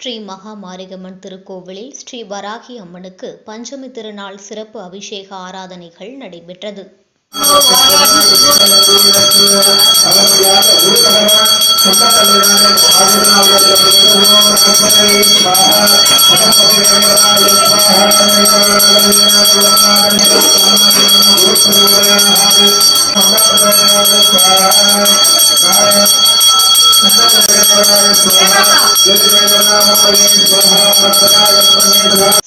ஸ்ரீ மகா மாரியம்மன் திருக்கோவிலில் ஸ்ரீ வராகி அம்மனுக்கு பஞ்சமி திருநாள் சிறப்பு அபிஷேக ஆராதனைகள் நடைபெற்றது.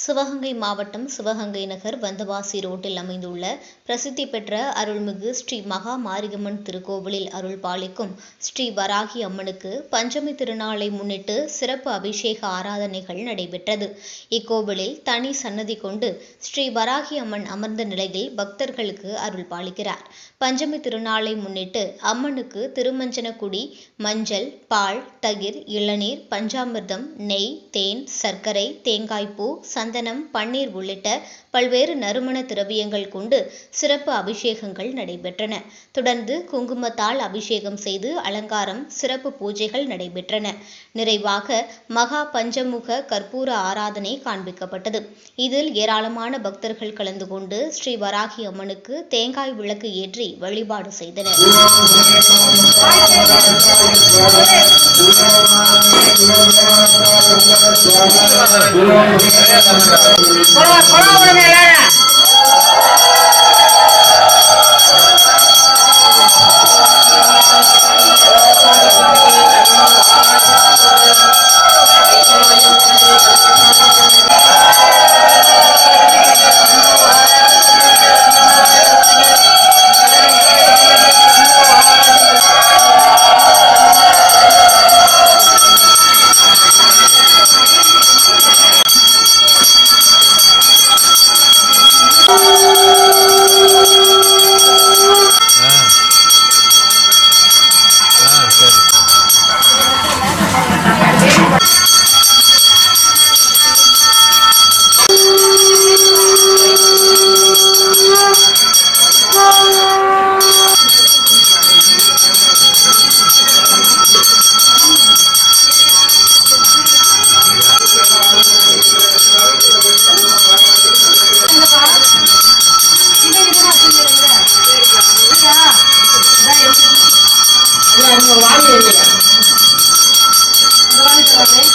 சிவகங்கை மாவட்டம் சிவகங்கை நகர் வந்தவாசி ரோட்டில் அமைந்துள்ள பிரசித்தி பெற்ற அருள்மிகு ஸ்ரீ மகா மாரியம்மன் திருக்கோவிலில் அருள் பாலிக்கும் ஸ்ரீ வராகி அம்மனுக்கு பஞ்சமி திருநாளை முன்னிட்டு சிறப்பு அபிஷேக ஆராதனைகள் நடைபெற்றது. இக்கோவிலில் தனி சன்னதி கொண்டு ஸ்ரீ வராகி அம்மன் அமர்ந்த நிலையில் பக்தர்களுக்கு அருள் பாலிக்கிறார். பஞ்சமி திருநாளை முன்னிட்டு அம்மனுக்கு திருமஞ்சனக்குடி மஞ்சள் பால் தயிர் இளநீர் பஞ்சாமிர்தம் நெய் தேன் சர்க்கரை தேங்காய்ப்பூ சந்தனம் பன்னீர் உள்ளிட்ட பல்வேறு நறுமண திரவியங்கள் கொண்டு சிறப்பு அபிஷேகங்கள் நடைபெற்றன தொடர்ந்து குங்குமத்தால் அபிஷேகம் செய்து அலங்காரம் சிறப்பு பூஜைகள் நடைபெற்றன நிறைவாக மகா பஞ்சமுக கற்பூர ஆராதனை காண்பிக்கப்பட்டது இதில் ஏராளமான பக்தர்கள் கலந்து கொண்டு ஸ்ரீ வராகி அம்மனுக்கு தேங்காய் விளக்கு ஏற்றி வழிபாடு செய்தனர் la la la. হবে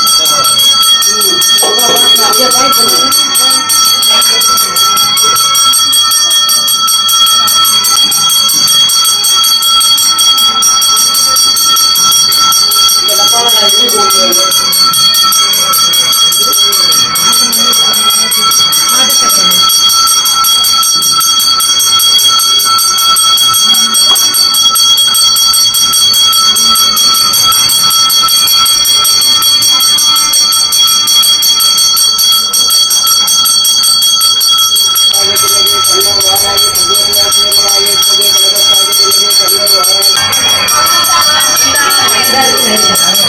Gracias.